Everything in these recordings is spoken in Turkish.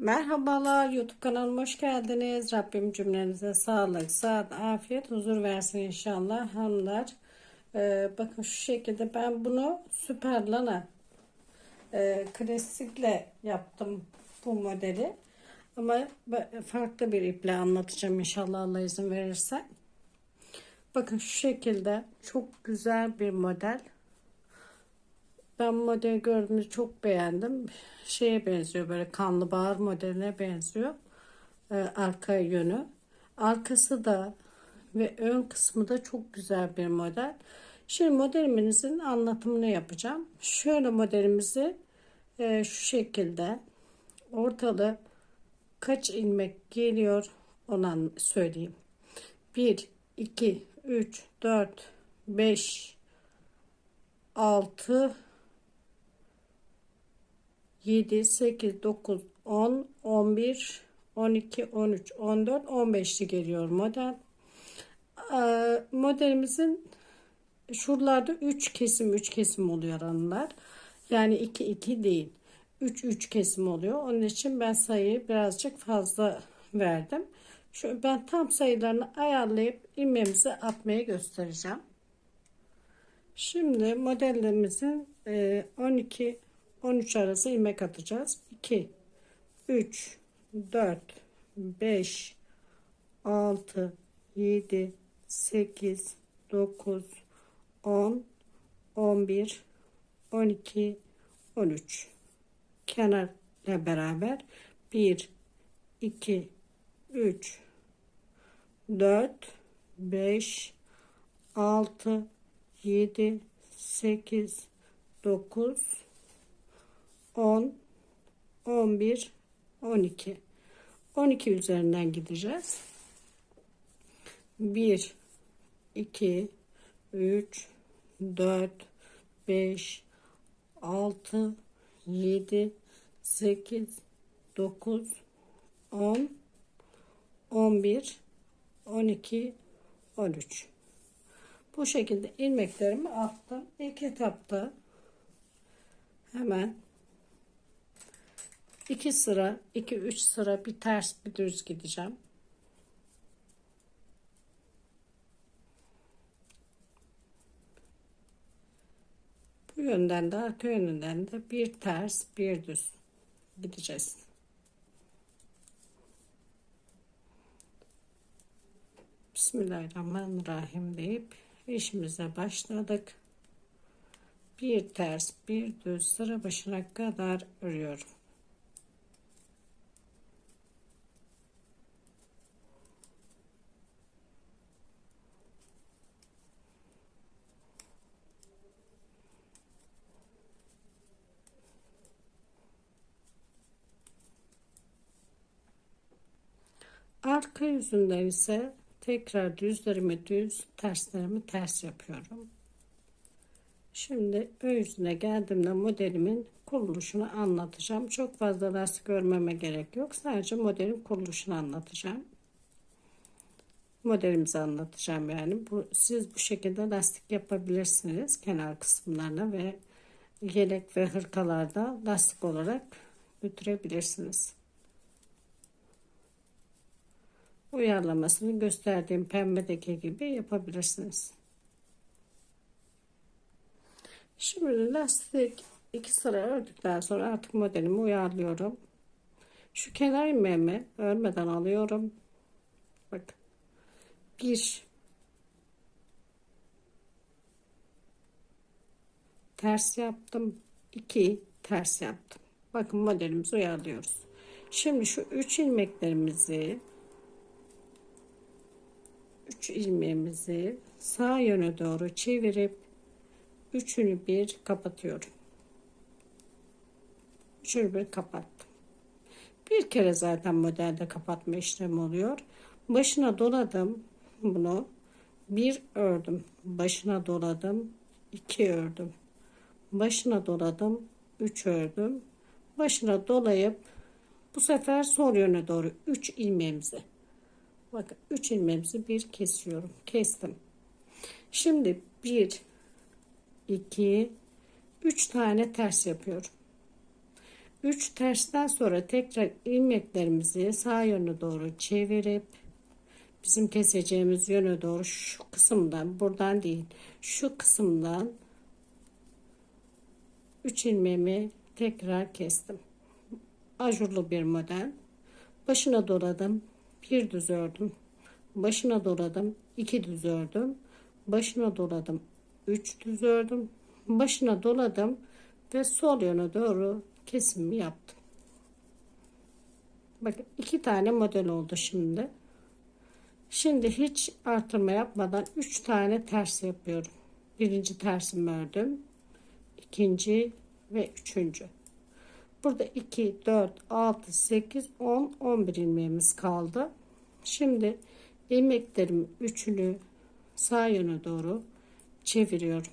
Merhabalar YouTube kanalıma hoş geldiniz. Rabbim cümlenize sağlık, sıhhat, afiyet, huzur versin inşallah hanımlar. Ee, bakın şu şekilde ben bunu süper lana e, klasikle yaptım bu modeli. Ama farklı bir iple anlatacağım inşallah Allah izin verirse. Bakın şu şekilde çok güzel bir model. Ben model gördüğümde çok beğendim. Şeye benziyor böyle kanlı bağır modeline benziyor. Ee, arka yönü. Arkası da ve ön kısmı da çok güzel bir model. Şimdi modelimizin anlatımını yapacağım. Şöyle modelimizi e, şu şekilde ortalı kaç ilmek geliyor onu söyleyeyim. 1, 2, 3, 4, 5, 6, 7, 8, 9, 10, 11, 12, 13, 14, 15'li geliyor model. Ee, modelimizin şuralarda 3 kesim 3 kesim oluyor hanımlar. Yani 2 2 değil. 3 3 kesim oluyor. Onun için ben sayıyı birazcık fazla verdim. Şu ben tam sayılarını ayarlayıp ilmeğimizi atmaya göstereceğim. Şimdi modelimizin e, 12 13 arası ilmek atacağız. 2 3 4 5 6 7 8 9 10 11 12 13 kenarla beraber 1 2 3 4 5 6 7 8 9 10 11 12 12 üzerinden gideceğiz. 1 2 3 4 5 6 7 8 9 10 11 12 13 bu şekilde ilmeklerimi attım. İlk etapta hemen iki sıra iki üç sıra bir ters bir düz gideceğim bu yönden de arka yönünden de bir ters bir düz gideceğiz Bismillahirrahmanirrahim deyip işimize başladık. Bir ters bir düz sıra başına kadar örüyorum. Arka yüzünden ise tekrar düzlerimi düz, terslerimi ters yapıyorum. Şimdi ön yüzüne geldiğimde modelimin kuruluşunu anlatacağım. Çok fazla lastik örmeme gerek yok. Sadece modelin kuruluşunu anlatacağım. Modelimizi anlatacağım yani. Bu, siz bu şekilde lastik yapabilirsiniz kenar kısımlarına ve yelek ve hırkalarda lastik olarak götürebilirsiniz. Uyarlamasını gösterdiğim pembedeki gibi yapabilirsiniz. Şimdi lastik iki sıra ördükten sonra artık modelimi uyarlıyorum. Şu kenar ilmeğimi örmeden alıyorum. Bak. Bir ters yaptım. iki ters yaptım. Bakın modelimizi uyarlıyoruz. Şimdi şu üç ilmeklerimizi 3 ilmeğimizi sağ yöne doğru çevirip üçünü bir kapatıyorum. Üçünü bir kapattım. Bir kere zaten modelde kapatma işlemi oluyor. Başına doladım bunu. Bir ördüm. Başına doladım. iki ördüm. Başına doladım. Üç ördüm. Başına dolayıp bu sefer sol yöne doğru 3 ilmeğimizi Bakın 3 ilmeğimizi bir kesiyorum. Kestim. Şimdi 1 2 3 tane ters yapıyorum. 3 tersten sonra tekrar ilmeklerimizi sağ yöne doğru çevirip bizim keseceğimiz yöne doğru şu kısımdan buradan değil şu kısımdan 3 ilmeğimi tekrar kestim. Ajurlu bir model. Başına doladım. Bir düz ördüm. Başına doladım. iki düz ördüm. Başına doladım. Üç düz ördüm. Başına doladım ve sol yöne doğru kesimi yaptım. Bakın iki tane model oldu şimdi. Şimdi hiç artırma yapmadan üç tane ters yapıyorum. Birinci tersimi ördüm. ikinci ve üçüncü. Burada 2, 4, 6, 8, 10, 11 ilmeğimiz kaldı. Şimdi ilmeklerim üçünü sağ yöne doğru çeviriyorum.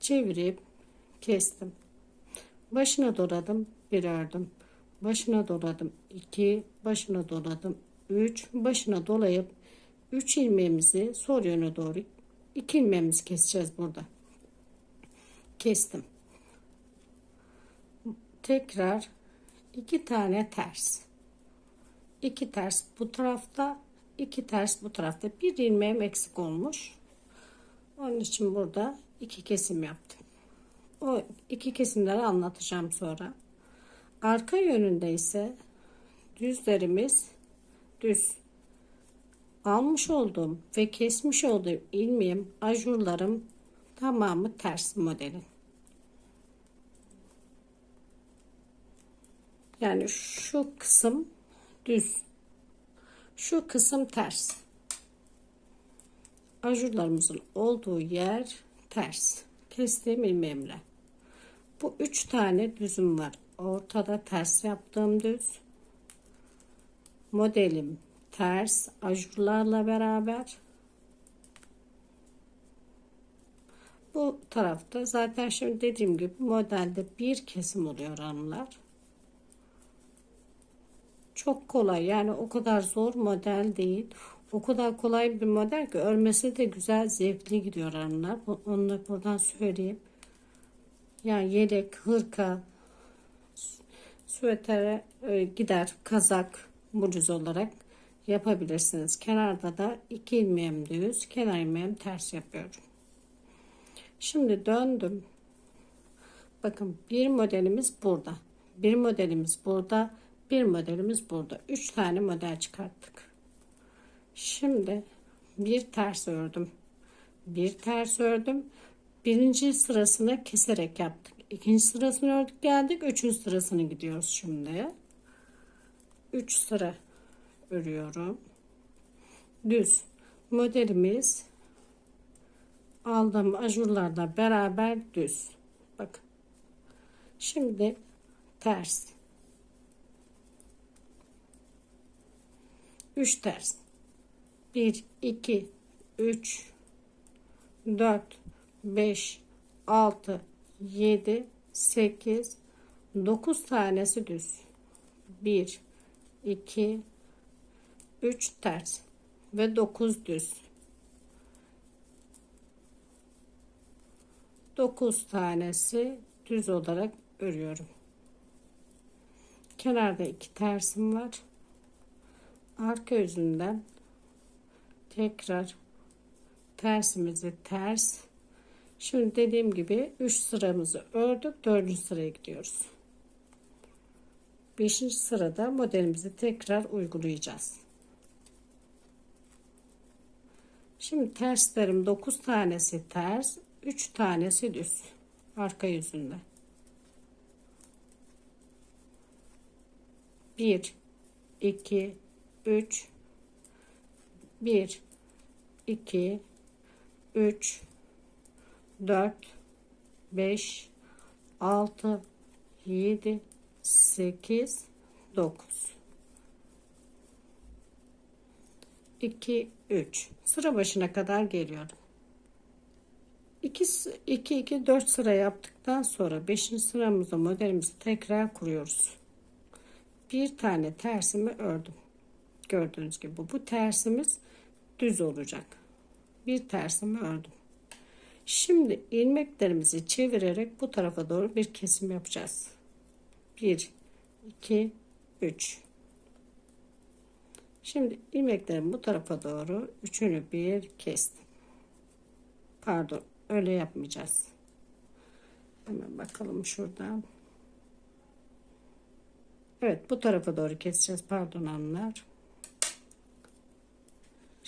Çevirip kestim. Başına doladım, bir ördüm. Başına doladım, 2, başına doladım, 3, başına dolayıp 3 ilmeğimizi sol yöne doğru 2 ilmeğimizi keseceğiz burada. Kestim tekrar iki tane ters iki ters bu tarafta iki ters bu tarafta. Bir ilmeğim eksik olmuş. Onun için burada iki kesim yaptım. O iki kesimleri anlatacağım sonra. Arka yönünde ise düzlerimiz düz. Almış olduğum ve kesmiş olduğum ilmeğim ajurlarım tamamı ters modelin. Yani şu kısım düz. Şu kısım ters. Ajurlarımızın olduğu yer ters. Kestiğim ilmeğimle. Bu üç tane düzüm var. Ortada ters yaptığım düz. Modelim ters ajurlarla beraber. Bu tarafta zaten şimdi dediğim gibi modelde bir kesim oluyor hanımlar. Çok kolay yani o kadar zor model değil. O kadar kolay bir model ki örmesi de güzel zevkli gidiyor hanımlar. Onu da buradan söyleyeyim. Yani yelek, hırka, süvetere e, gider kazak bluz olarak yapabilirsiniz. Kenarda da iki ilmeğim düz, kenar ilmeğim ters yapıyorum. Şimdi döndüm. Bakın bir modelimiz burada. Bir modelimiz burada bir modelimiz burada. Üç tane model çıkarttık. Şimdi bir ters ördüm. Bir ters ördüm. Birinci sırasını keserek yaptık. İkinci sırasını ördük geldik. Üçüncü sırasını gidiyoruz şimdi. Üç sıra örüyorum. Düz. Modelimiz aldığım ajurlarla beraber düz. Bakın. Şimdi ters. 3 ters 1 2 3 4 5 6 7 8 9 tanesi düz. 1 2 3 ters ve 9 düz. 9 tanesi düz olarak örüyorum. Kenarda iki tersim var arka yüzünden tekrar tersimizi ters şimdi dediğim gibi 3 sıramızı ördük 4. sıraya gidiyoruz 5. sırada modelimizi tekrar uygulayacağız şimdi terslerim 9 tanesi ters 3 tanesi düz arka yüzünde 1 2 3 1 2 3 4 5 6 7 8 9 2 3 sıra başına kadar geliyorum. 2 2 2 4 sıra yaptıktan sonra 5. sıramızda modelimizi tekrar kuruyoruz. Bir tane tersimi ördüm Gördüğünüz gibi bu, tersimiz düz olacak. Bir tersimi ördüm. Şimdi ilmeklerimizi çevirerek bu tarafa doğru bir kesim yapacağız. 1 2 3 Şimdi ilmeklerin bu tarafa doğru üçünü bir kestim. Pardon, öyle yapmayacağız. Hemen bakalım şuradan. Evet, bu tarafa doğru keseceğiz. Pardon hanımlar.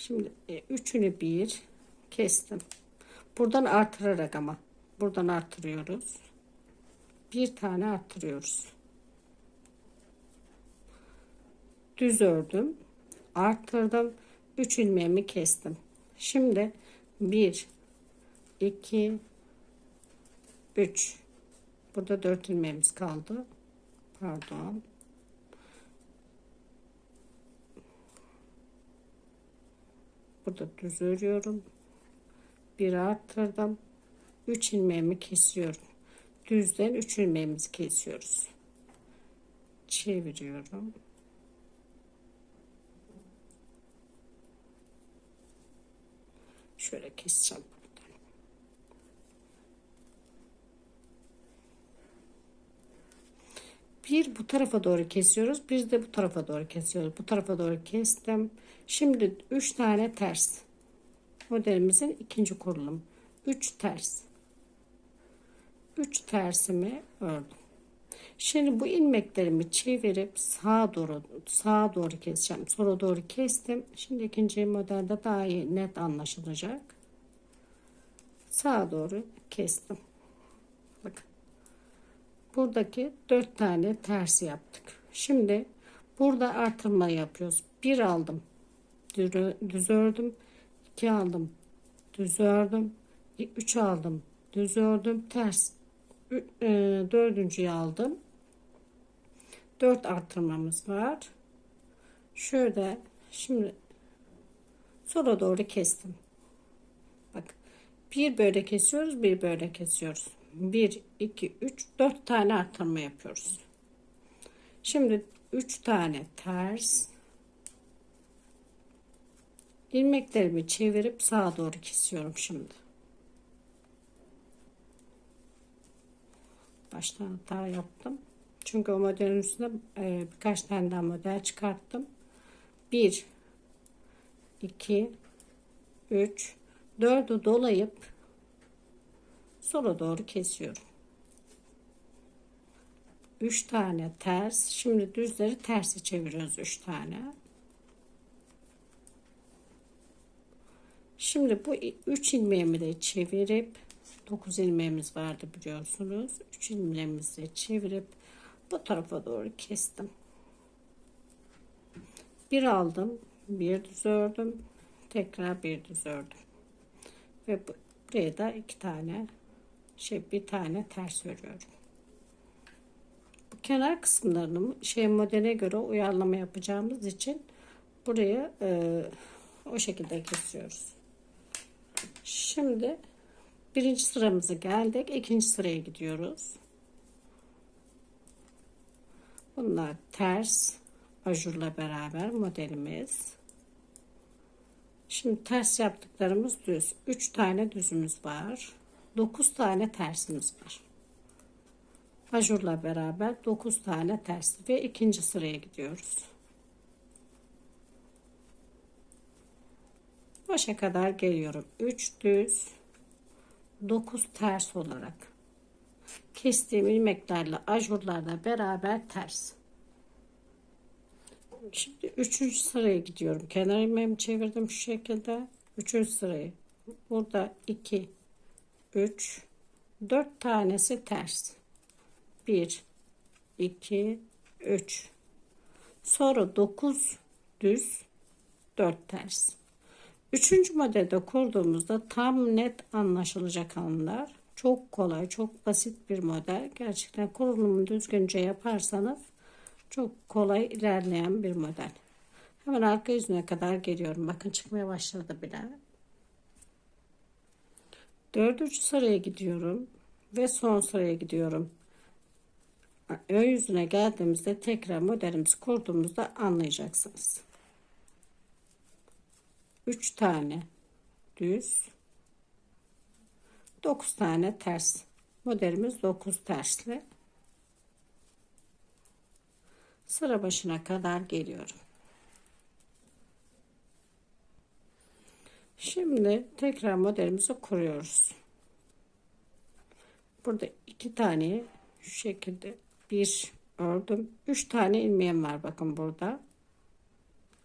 Şimdi e, üçünü bir kestim. Buradan artırarak ama. Buradan artırıyoruz. Bir tane artırıyoruz. Düz ördüm. Arttırdım. 3 ilmeğimi kestim. Şimdi 1 2 3 Burada 4 ilmeğimiz kaldı. Pardon. Burada düz örüyorum. Bir arttırdım. 3 ilmeğimi kesiyorum. Düzden 3 ilmeğimizi kesiyoruz. Çeviriyorum. Şöyle keseceğim Bir bu tarafa doğru kesiyoruz. Bir de bu tarafa doğru kesiyoruz. Bu tarafa doğru kestim. Şimdi 3 tane ters. Modelimizin ikinci kurulum. 3 ters. 3 tersimi ördüm. Şimdi bu ilmeklerimi çevirip sağa doğru sağa doğru keseceğim. Sola doğru kestim. Şimdi ikinci modelde daha iyi net anlaşılacak. Sağa doğru kestim. Bakın. Buradaki dört tane tersi yaptık. Şimdi burada artırma yapıyoruz. Bir aldım. Düz ördüm. iki aldım. Düz ördüm. Üç aldım. Düz ördüm. Ters. E, dördüncüyü aldım. 4 artırmamız var. Şöyle şimdi sola doğru kestim. Bak bir böyle kesiyoruz, bir böyle kesiyoruz. 1 2 3 4 tane artırma yapıyoruz. Şimdi 3 tane ters ilmeklerimi çevirip sağa doğru kesiyorum şimdi. Baştan hata yaptım. Çünkü o modelin üstüne e, birkaç tane daha model çıkarttım. 1 2 3 4'ü dolayıp sola doğru kesiyorum. 3 tane ters. Şimdi düzleri tersi çeviriyoruz 3 tane. Şimdi bu 3 ilmeğimi de çevirip 9 ilmeğimiz vardı biliyorsunuz. 3 ilmeğimizi çevirip bu tarafa doğru kestim. Bir aldım, bir düz ördüm, tekrar bir düz ördüm. Ve buraya da iki tane şey bir tane ters örüyorum. Bu kenar kısımlarını şey modele göre uyarlama yapacağımız için buraya e, o şekilde kesiyoruz. Şimdi birinci sıramızı geldik. ikinci sıraya gidiyoruz. Bunlar ters ajurla beraber modelimiz. Şimdi ters yaptıklarımız düz. 3 tane düzümüz var. 9 tane tersimiz var. Ajurla beraber 9 tane ters ve ikinci sıraya gidiyoruz. Başa kadar geliyorum. 3 düz 9 ters olarak kestiğim ilmeklerle ajurlarla beraber ters. Şimdi üçüncü sıraya gidiyorum. Kenar ilmeğimi çevirdim şu şekilde. Üçüncü sırayı. Burada iki, üç, dört tanesi ters. Bir, iki, üç. Sonra dokuz düz, dört ters. Üçüncü modelde kurduğumuzda tam net anlaşılacak anlar. Çok kolay, çok basit bir model. Gerçekten kurulumu düzgünce yaparsanız çok kolay ilerleyen bir model. Hemen arka yüzüne kadar geliyorum. Bakın çıkmaya başladı bile. Dördüncü sıraya gidiyorum. Ve son sıraya gidiyorum. Ön yüzüne geldiğimizde tekrar modelimizi kurduğumuzda anlayacaksınız. 3 tane düz 9 tane ters. Modelimiz 9 tersli. sıra başına kadar geliyorum. Şimdi tekrar modelimizi kuruyoruz. Burada iki tane şu şekilde bir ördüm. Üç tane ilmeğim var bakın burada.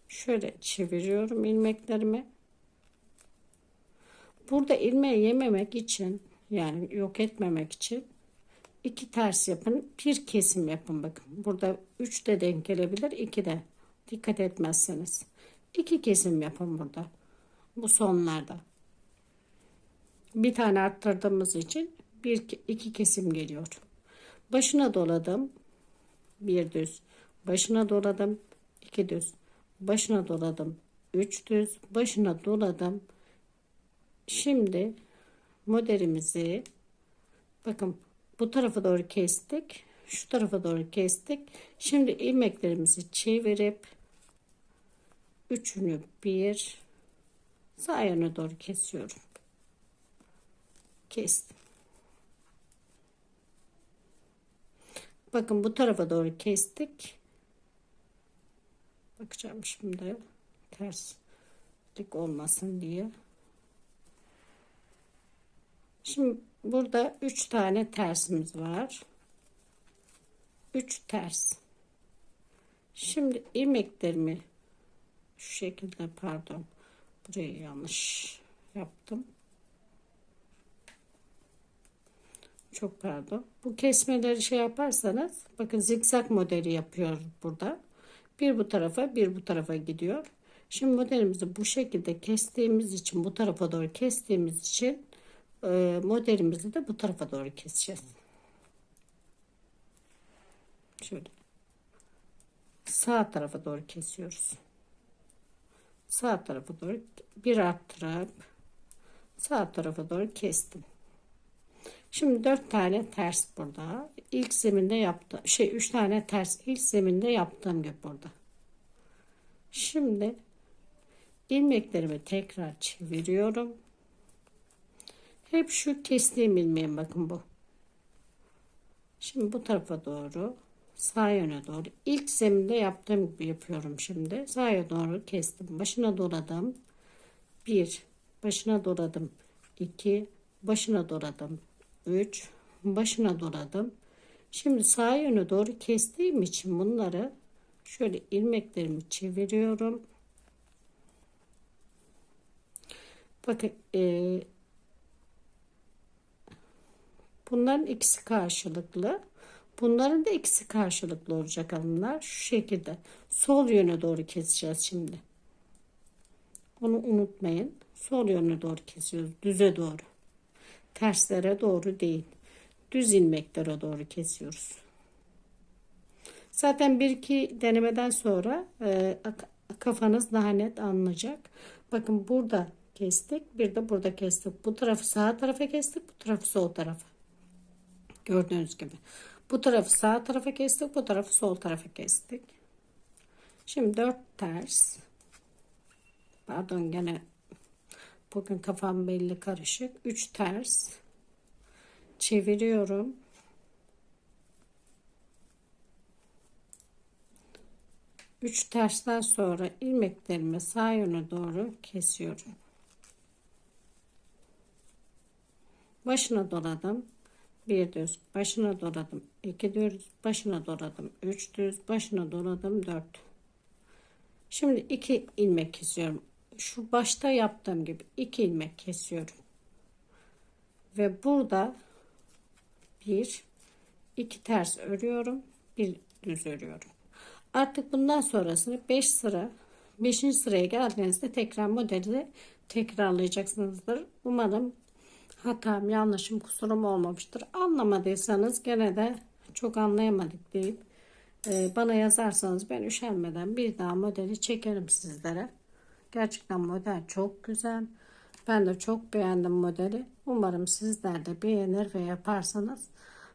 Şöyle çeviriyorum ilmeklerimi. Burada ilmeği yememek için yani yok etmemek için iki ters yapın. Bir kesim yapın bakın. Burada üç de denk gelebilir. iki de. Dikkat etmezseniz. iki kesim yapın burada. Bu sonlarda. Bir tane arttırdığımız için bir iki kesim geliyor. Başına doladım. Bir düz. Başına doladım. iki düz. Başına doladım. Üç düz. Başına doladım. Şimdi modelimizi bakın bu tarafa doğru kestik. Şu tarafa doğru kestik. Şimdi ilmeklerimizi çevirip üçünü bir sağ yöne doğru kesiyorum. Kestim. Bakın bu tarafa doğru kestik. Bakacağım şimdi terslik olmasın diye. Şimdi burada üç tane tersimiz var. Üç ters. Şimdi ilmeklerimi şu şekilde pardon burayı yanlış yaptım. Çok pardon. Bu kesmeleri şey yaparsanız bakın zikzak modeli yapıyor burada. Bir bu tarafa bir bu tarafa gidiyor. Şimdi modelimizi bu şekilde kestiğimiz için bu tarafa doğru kestiğimiz için e, modelimizi de bu tarafa doğru keseceğiz. Şöyle. Sağ tarafa doğru kesiyoruz. Sağ tarafa doğru bir arttırıp sağ tarafa doğru kestim. Şimdi dört tane ters burada. İlk zeminde yaptım. Şey üç tane ters ilk zeminde yaptığım gibi burada. Şimdi ilmeklerimi tekrar çeviriyorum. Hep şu kestiğim ilmeğim bakın bu. Şimdi bu tarafa doğru sağ yöne doğru ilk zeminde yaptığım gibi yapıyorum şimdi. Sağa doğru kestim. Başına doladım. Bir, başına doladım. iki, başına doladım. 3 başına doladım. Şimdi sağ yöne doğru kestiğim için bunları şöyle ilmeklerimi çeviriyorum. Bakın e, bunların ikisi karşılıklı. Bunların da ikisi karşılıklı olacak hanımlar. Şu şekilde sol yöne doğru keseceğiz şimdi. Onu unutmayın. Sol yöne doğru kesiyoruz. Düze doğru terslere doğru değil düz ilmeklere doğru kesiyoruz. Zaten bir iki denemeden sonra e, kafanız daha net anlayacak. Bakın burada kestik bir de burada kestik. Bu tarafı sağ tarafa kestik bu tarafı sol tarafa. Gördüğünüz gibi. Bu tarafı sağ tarafa kestik bu tarafı sol tarafa kestik. Şimdi dört ters. Pardon gene Bugün kafam belli karışık. 3 ters. Çeviriyorum. Üç tersten sonra ilmeklerimi sağ yöne doğru kesiyorum. Başına doladım. Bir düz, başına doladım. İki düz, başına doladım. Üç düz, başına doladım. Dört. Şimdi iki ilmek kesiyorum şu başta yaptığım gibi iki ilmek kesiyorum. Ve burada bir iki ters örüyorum. Bir düz örüyorum. Artık bundan sonrasını 5 sıra 5. sıraya geldiğinizde tekrar modeli tekrarlayacaksınızdır. Umarım hatam, yanlışım, kusurum olmamıştır. Anlamadıysanız gene de çok anlayamadık deyip e, bana yazarsanız ben üşenmeden bir daha modeli çekerim sizlere. Gerçekten model çok güzel. Ben de çok beğendim modeli. Umarım sizler de beğenir ve yaparsanız.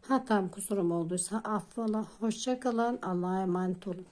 Hatam kusurum olduysa affola. Hoşçakalın. Allah'a emanet olun.